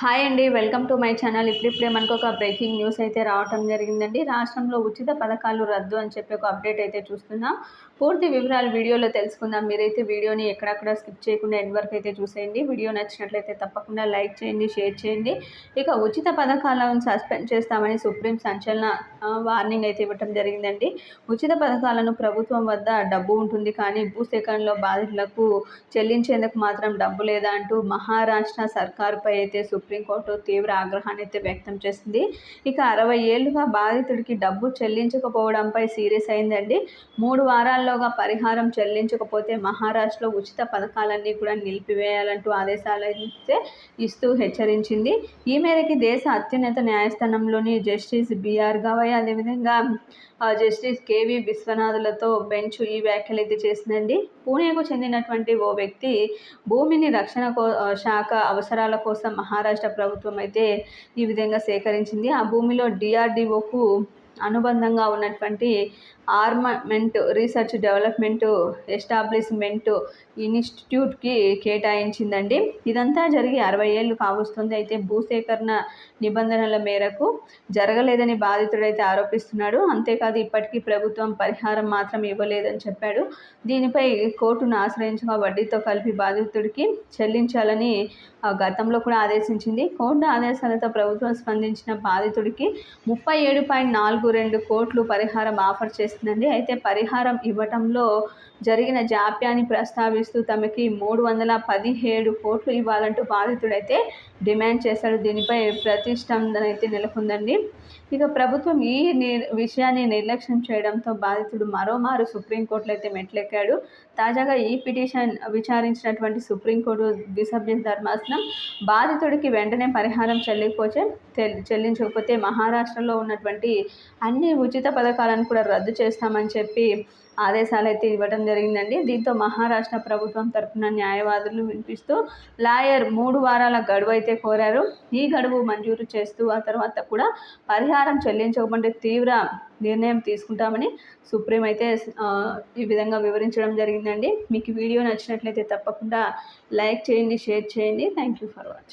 Hi అండి welcome to my channel. ఇప్పుడిప్పుడే మనకు ఒక బ్రేకింగ్ న్యూస్ అయితే రావటం జరిగిందండి. రాష్ట్రంలో ఉచిత పథకాలు రద్దు అని చెప్పి ఒక అప్డేట్ అయితే చూస్తున్నాం. పూర్తి వివరాలు వీడియోలో తెలుసుకుందాం. మీరైతే వీడియోని ఎక్కడక్కడ స్కిప్ చేయకుండా ఎండ్ వరకు అయితే చూసేయండి. వీడియో నచ్చినట్లయితే తప్పకుండా లైక్ చేయండి షేర్ చేయండి. ఇక ఉచిత పథకాలను సస్పెండ్ చేస్తామని సుప్రీం సంచలన వార్నింగ్ అయితే ఇవ్వటం జరిగిందండి. ఉచిత పథకాలను ప్రభుత్వం వద్ద డబ్బు ఉంటుంది. కానీ భూసేకరణలో బాధితులకు చెల్లించేందుకు మాత్రం డబ్బు లేదా అంటూ మహారాష్ట్ర సర్కారుపై అయితే సుప్రీంకోర్టు తీవ్ర ఆగ్రహాన్ని అయితే వ్యక్తం చేసింది. ఇక అరవై ఏళ్ళుగా బాధితుడికి డబ్బు చెల్లించకపోవడంపై సీరియస్ అయిందండి. మూడు వారాల్లోగా పరిహారం చెల్లించకపోతే మహారాష్ట్రలో ఉచిత పథకాలన్నీ కూడా నిలిపివేయాలంటూ ఆదేశాలు అయితే ఇస్తూ హెచ్చరించింది. ఈ మేరకి దేశ అత్యున్నత న్యాయస్థానంలోని జస్టిస్ బిఆర్ గవయ్ అదేవిధంగా జస్టిస్ కేవి విశ్వనాథులతో బెంచ్ ఈ వ్యాఖ్యలు అయితే చేసిందండి. పూణేకు చెందినటువంటి ఓ వ్యక్తి భూమిని రక్షణ శాఖ అవసరాల కోసం మహారాష్ట్ర ప్రభుత్వం అయితే ఈ విధంగా సేకరించింది. ఆ భూమిలో డిఆర్డిఓకు అనుబంధంగా ఉన్నటువంటి ఆర్మమెంట్ రీసెర్చ్ డెవలప్మెంట్ ఎస్టాబ్లిష్మెంట్ ఇన్స్టిట్యూట్కి కేటాయించిందండి. ఇదంతా జరిగి అరవై ఏళ్ళు కావస్తుంది. అయితే భూసేకరణ నిబంధనల మేరకు జరగలేదని బాధితుడైతే ఆరోపిస్తున్నాడు. అంతేకాదు ఇప్పటికీ ప్రభుత్వం పరిహారం మాత్రం ఇవ్వలేదని చెప్పాడు. దీనిపై కోర్టును ఆశ్రయించగా వడ్డీతో కలిపి బాధితుడికి చెల్లించాలని గతంలో కూడా ఆదేశించింది. కోర్టు ఆదేశాలతో ప్రభుత్వం స్పందించిన బాధితుడికి ముప్పై ఏడు పాయింట్ నాలుగు రెండు కోట్లు పరిహారం ఆఫర్ చేసిందండి అయితే పరిహారం ఇవ్వటంలో జరిగిన జాప్యాన్ని ప్రస్తావిస్తూ తమకి మూడు వందల పదిహేడు కోట్లు ఇవ్వాలంటూ బాధితుడైతే డిమాండ్ చేశాడు. దీనిపై ప్రతిష్టం అయితే నెలకొందండి. ఇక ప్రభుత్వం ఈ విషయాన్ని నిర్లక్ష్యం చేయడంతో బాధితుడు మరోమారు సుప్రీంకోర్టులో అయితే మెట్లెక్కాడు. తాజాగా ఈ పిటిషన్ విచారించినటువంటి సుప్రీంకోర్టు ద్విసభ్య ధర్మాసనం బాధితుడికి వెంటనే పరిహారం చెల్లిపోతే చెల్లించకపోతే మహారాష్ట్రలో ఉన్నటువంటి అన్ని ఉచిత పథకాలను కూడా రద్దు చేస్తామని చెప్పి ఆదేశాలు అయితే ఇవ్వడం జరిగిందండి. దీంతో మహారాష్ట్ర ప్రభుత్వం తరఫున న్యాయవాదులు వినిపిస్తూ లాయర్ మూడు వారాల గడువు అయితే కోరారు. ఈ గడువు మంజూరు చేస్తూ ఆ తర్వాత కూడా పరిహారం చెల్లించకపోతే తీవ్ర నిర్ణయం తీసుకుంటామని సుప్రీం అయితే ఈ విధంగా వివరించడం జరిగిందండి. మీకు వీడియో నచ్చినట్లయితే తప్పకుండా లైక్ చేయండి షేర్ చేయండి. Thank you for watching